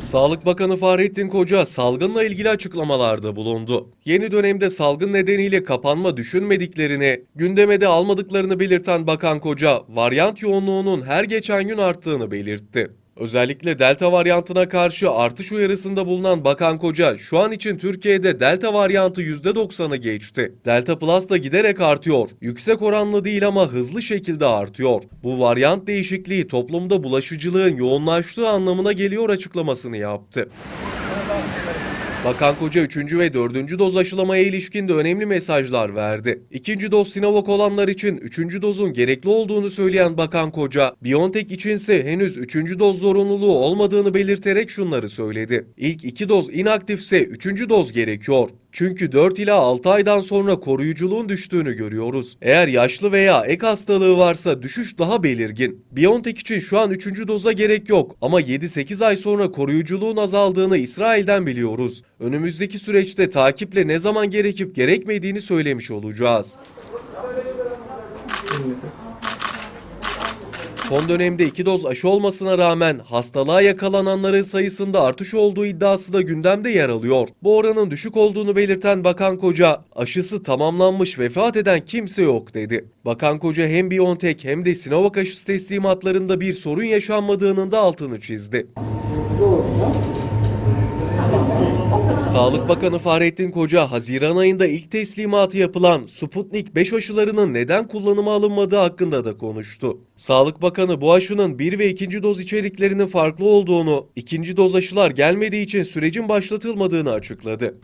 Sağlık Bakanı Fahrettin Koca salgınla ilgili açıklamalarda bulundu. Yeni dönemde salgın nedeniyle kapanma düşünmediklerini, gündeme de almadıklarını belirten Bakan Koca, varyant yoğunluğunun her geçen gün arttığını belirtti. Özellikle Delta varyantına karşı artış uyarısında bulunan Bakan Koca, şu an için Türkiye'de Delta varyantı %90'ı geçti. Delta Plus da giderek artıyor. Yüksek oranlı değil ama hızlı şekilde artıyor. Bu varyant değişikliği toplumda bulaşıcılığın yoğunlaştığı anlamına geliyor açıklamasını yaptı. Bakan Koca 3. ve 4. doz aşılamaya ilişkin de önemli mesajlar verdi. İkinci doz Sinovac olanlar için 3. dozun gerekli olduğunu söyleyen Bakan Koca, BioNTech içinse henüz 3. doz zorunluluğu olmadığını belirterek şunları söyledi. İlk 2 doz inaktifse 3. doz gerekiyor. Çünkü 4 ila 6 aydan sonra koruyuculuğun düştüğünü görüyoruz. Eğer yaşlı veya ek hastalığı varsa düşüş daha belirgin. BioNTech için şu an 3. doza gerek yok ama 7-8 ay sonra koruyuculuğun azaldığını İsrail'den biliyoruz. Önümüzdeki süreçte takiple ne zaman gerekip gerekmediğini söylemiş olacağız. Son dönemde iki doz aşı olmasına rağmen hastalığa yakalananların sayısında artış olduğu iddiası da gündemde yer alıyor. Bu oranın düşük olduğunu belirten Bakan Koca, aşısı tamamlanmış vefat eden kimse yok dedi. Bakan Koca hem BioNTech hem de Sinovac aşısı teslimatlarında bir sorun yaşanmadığının da altını çizdi. Sağlık Bakanı Fahrettin Koca, Haziran ayında ilk teslimatı yapılan Sputnik 5 aşılarının neden kullanıma alınmadığı hakkında da konuştu. Sağlık Bakanı bu aşının 1 ve 2. doz içeriklerinin farklı olduğunu, ikinci doz aşılar gelmediği için sürecin başlatılmadığını açıkladı.